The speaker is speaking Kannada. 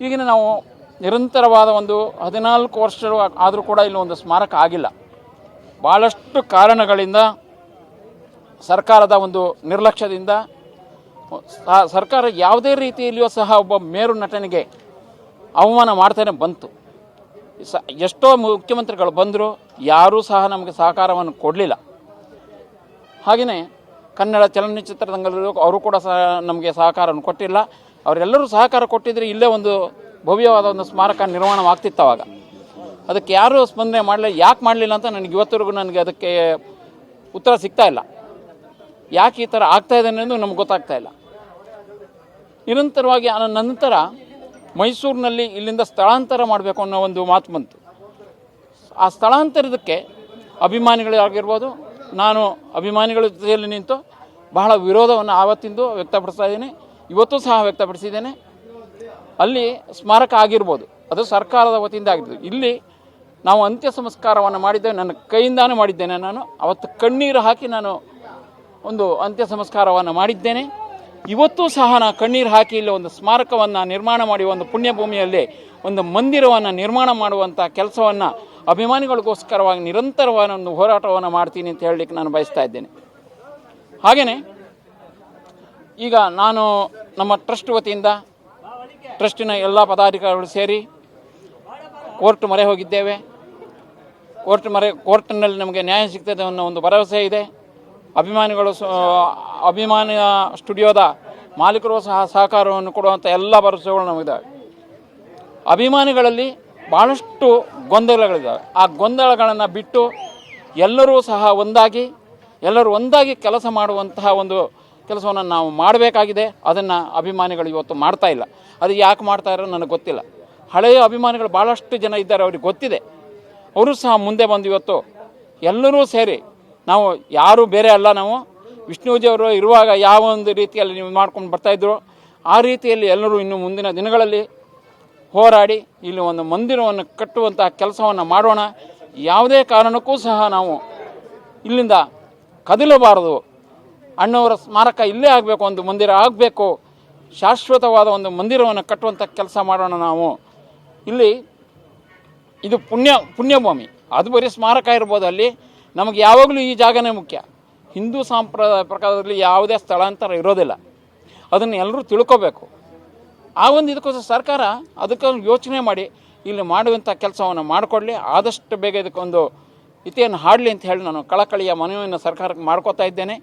ಈಗಿನ ನಾವು ನಿರಂತರವಾದ ಒಂದು ಹದಿನಾಲ್ಕು ವರ್ಷ ಆದರೂ ಕೂಡ ಇಲ್ಲಿ ಒಂದು ಸ್ಮಾರಕ ಆಗಿಲ್ಲ. ಭಾಳಷ್ಟು ಕಾರಣಗಳಿಂದ ಸರ್ಕಾರದ ಒಂದು ನಿರ್ಲಕ್ಷ್ಯದಿಂದ ಸರ್ಕಾರ ಯಾವುದೇ ರೀತಿಯಲ್ಲಿಯೂ ಸಹ ಒಬ್ಬ ಮೇರು ನಟನಿಗೆ ಅವಮಾನ ಮಾಡ್ತಾನೆ ಬಂತು. ಸ, ಎಷ್ಟೋ ಮುಖ್ಯಮಂತ್ರಿಗಳು ಬಂದರೂ ಯಾರೂ ಸಹ ನಮಗೆ ಸಹಕಾರವನ್ನು ಕೊಡಲಿಲ್ಲ. ಹಾಗೆಯೇ ಕನ್ನಡ ಚಲನಚಿತ್ರರಂಗದಲ್ಲೂ ಅವರು ಕೂಡ ಸಹ ನಮಗೆ ಸಹಕಾರವನ್ನು ಕೊಟ್ಟಿಲ್ಲ. ಅವರೆಲ್ಲರೂ ಸಹಕಾರ ಕೊಟ್ಟಿದ್ರೆ ಇಲ್ಲೇ ಒಂದು ಭವ್ಯವಾದ ಒಂದು ಸ್ಮಾರಕ ನಿರ್ಮಾಣವಾಗ್ತಿತ್ತು ಅವಾಗ. ಅದಕ್ಕೆ ಯಾರೂ ಸ್ಪಂದನೆ ಮಾಡಲಿಲ್ಲ ಯಾಕೆ ಮಾಡಲಿಲ್ಲ ಅಂತ ನನಗೆ ಇವತ್ತರೆಗೂ ನನಗೆ ಅದಕ್ಕೆ ಉತ್ತರ ಸಿಗ್ತಾ ಇಲ್ಲ. ಯಾಕೆ ಈ ಥರ ಆಗ್ತಾ ಇದೆ ಅನ್ನೋದು ನಮ್ಗೆ ಗೊತ್ತಾಗ್ತಾ ಇಲ್ಲ. ನಿರಂತರವಾಗಿ ನಂತರ ಮೈಸೂರಿನಲ್ಲಿ ಇಲ್ಲಿಂದ ಸ್ಥಳಾಂತರ ಮಾಡಬೇಕು ಅನ್ನೋ ಒಂದು ಮಾತು ಬಂತು. ಆ ಸ್ಥಳಾಂತರದಕ್ಕೆ ಅಭಿಮಾನಿಗಳಾಗಿರ್ಬೋದು, ನಾನು ಅಭಿಮಾನಿಗಳ ಜೊತೆಯಲ್ಲಿ ನಿಂತು ಬಹಳ ವಿರೋಧವನ್ನು ಆವತ್ತಿಂದು ವ್ಯಕ್ತಪಡಿಸ್ತಾ ಇದ್ದೀನಿ. ಇವತ್ತು ಸಹ ವ್ಯಕ್ತಪಡಿಸಿದ್ದೇನೆ. ಅಲ್ಲಿ ಸ್ಮಾರಕ ಆಗಿರ್ಬೋದು, ಅದು ಸರ್ಕಾರದ ವತಿಯಿಂದ ಆಗಿದ್ದು. ಇಲ್ಲಿ ನಾವು ಅಂತ್ಯ ಸಂಸ್ಕಾರವನ್ನು ಮಾಡಿದ್ದೇವೆ, ನನ್ನ ಕೈಯಿಂದಾನೇ ಮಾಡಿದ್ದೇನೆ ನಾನು. ಅವತ್ತು ಕಣ್ಣೀರು ಹಾಕಿ ನಾನು ಒಂದು ಅಂತ್ಯ ಸಂಸ್ಕಾರವನ್ನು ಮಾಡಿದ್ದೇನೆ. ಇವತ್ತು ಸಹ ನಾನು ಕಣ್ಣೀರು ಹಾಕಿ ಇಲ್ಲಿ ಒಂದು ಸ್ಮಾರಕವನ್ನು ನಿರ್ಮಾಣ ಮಾಡಿ, ಒಂದು ಪುಣ್ಯಭೂಮಿಯಲ್ಲಿ ಒಂದು ಮಂದಿರವನ್ನು ನಿರ್ಮಾಣ ಮಾಡುವಂಥ ಕೆಲಸವನ್ನು ಅಭಿಮಾನಿಗಳಿಗೋಸ್ಕರವಾಗಿ ನಿರಂತರವಾದ ಒಂದು ಹೋರಾಟವನ್ನು ಮಾಡ್ತೀನಿ ಅಂತ ಹೇಳಲಿಕ್ಕೆ ನಾನು ಬಯಸ್ತಾ ಇದ್ದೇನೆ. ಹಾಗೆಯೇ ಈಗ ನಾನು ನಮ್ಮ ಟ್ರಸ್ಟ್ ವತಿಯಿಂದ ಟ್ರಸ್ಟಿನ ಎಲ್ಲ ಪದಾಧಿಕಾರಿಗಳು ಸೇರಿ ಕೋರ್ಟ್ ಮೊರೆ ಹೋಗಿದ್ದೇವೆ. ಕೋರ್ಟ್ ಮೊರೆ, ಕೋರ್ಟ್ನಲ್ಲಿ ನಮಗೆ ನ್ಯಾಯ ಸಿಗ್ತದೆ ಅನ್ನೋ ಒಂದು ಭರವಸೆ ಇದೆ. ಅಭಿಮಾನಿಗಳು ಅಭಿಮಾನ ಸ್ಟುಡಿಯೋದ ಮಾಲೀಕರು ಸಹ ಸಹಕಾರವನ್ನು ಕೊಡುವಂಥ ಎಲ್ಲ ಭರವಸೆಗಳು ನಮಗಿದ್ದಾವೆ ಅಭಿಮಾನಿಗಳಲ್ಲಿ ಭಾಳಷ್ಟು ಗೊಂದಲಗಳಿದ್ದಾವೆ ಆ ಗೊಂದಲಗಳನ್ನು ಬಿಟ್ಟು ಎಲ್ಲರೂ ಸಹ ಒಂದಾಗಿ, ಎಲ್ಲರೂ ಒಂದಾಗಿ ಕೆಲಸ ಮಾಡುವಂತಹ ಒಂದು ಕೆಲಸವನ್ನು ನಾವು ಮಾಡಬೇಕಾಗಿದೆ, ಅದನ್ನು ಅಭಿಮಾನಿಗಳು ಇವತ್ತು ಮಾಡ್ತಾ ಇಲ್ಲ. ಅದು ಯಾಕೆ ಮಾಡ್ತಾ ಇರೋ ನನಗೆ ಗೊತ್ತಿಲ್ಲ. ಹಳೆಯ ಅಭಿಮಾನಿಗಳು ಭಾಳಷ್ಟು ಜನ ಇದ್ದಾರೆ, ಅವ್ರಿಗೆ ಗೊತ್ತಿದೆ. ಅವರು ಸಹ ಮುಂದೆ ಬಂದು ಇವತ್ತು ಎಲ್ಲರೂ ಸೇರಿ, ನಾವು ಯಾರು ಬೇರೆ ಅಲ್ಲ ನಾವು ವಿಷ್ಣುಜಿಯವರು ಇರುವಾಗ ಯಾವ ಒಂದು ರೀತಿಯಲ್ಲಿ ನೀವು ಮಾಡ್ಕೊಂಡು ಬರ್ತಾಯಿದ್ರು ಆ ರೀತಿಯಲ್ಲಿ ಎಲ್ಲರೂ ಇನ್ನು ಮುಂದಿನ ದಿನಗಳಲ್ಲಿ ಹೋರಾಡಿ, ಇಲ್ಲಿ ಒಂದು ಮಂದಿರವನ್ನು ಕಟ್ಟುವಂತಹ ಕೆಲಸವನ್ನು ಮಾಡೋಣ. ಯಾವುದೇ ಕಾರಣಕ್ಕೂ ಸಹ ನಾವು ಇಲ್ಲಿಂದ ಕದಲಬಾರದು. ಅಣ್ಣವರ ಸ್ಮಾರಕ ಇಲ್ಲೇ ಆಗಬೇಕು, ಒಂದು ಮಂದಿರ ಆಗಬೇಕು. ಶಾಶ್ವತವಾದ ಒಂದು ಮಂದಿರವನ್ನು ಕಟ್ಟುವಂಥ ಕೆಲಸ ಮಾಡೋಣ ನಾವು. ಇಲ್ಲಿ ಇದು ಪುಣ್ಯ, ಪುಣ್ಯಭೂಮಿ. ಅದು ಬರೀ ಸ್ಮಾರಕ ಇರ್ಬೋದು ಅಲ್ಲಿ. ನಮಗೆ ಯಾವಾಗಲೂ ಈ ಜಾಗನೇ ಮುಖ್ಯ. ಹಿಂದೂ ಸಂಪ್ರದಾಯ ಪ್ರಕಾರದಲ್ಲಿ ಯಾವುದೇ ಸ್ಥಳಾಂತರ ಇರೋದಿಲ್ಲ. ಅದನ್ನು ಎಲ್ಲರೂ ತಿಳ್ಕೋಬೇಕು. ಆ ಒಂದು ಇದಕ್ಕೋಸ್ಕರ ಸರ್ಕಾರ ಅದಕ್ಕೊಂದು ಯೋಚನೆ ಮಾಡಿ, ಇಲ್ಲಿ ಮಾಡುವಂಥ ಕೆಲಸವನ್ನು ಮಾಡಿಕೊಡ್ಲಿ ಆದಷ್ಟು ಬೇಗ ಇದಕ್ಕೊಂದು ಇತಿಯನ್ನು ಹಾಡಲಿ ಅಂತ ಹೇಳಿ ನಾನು ಕಳಕಳಿಯ ಮನವಿಯನ್ನು ಸರ್ಕಾರಕ್ಕೆ ಮಾಡ್ಕೋತಾ ಇದ್ದೇನೆ.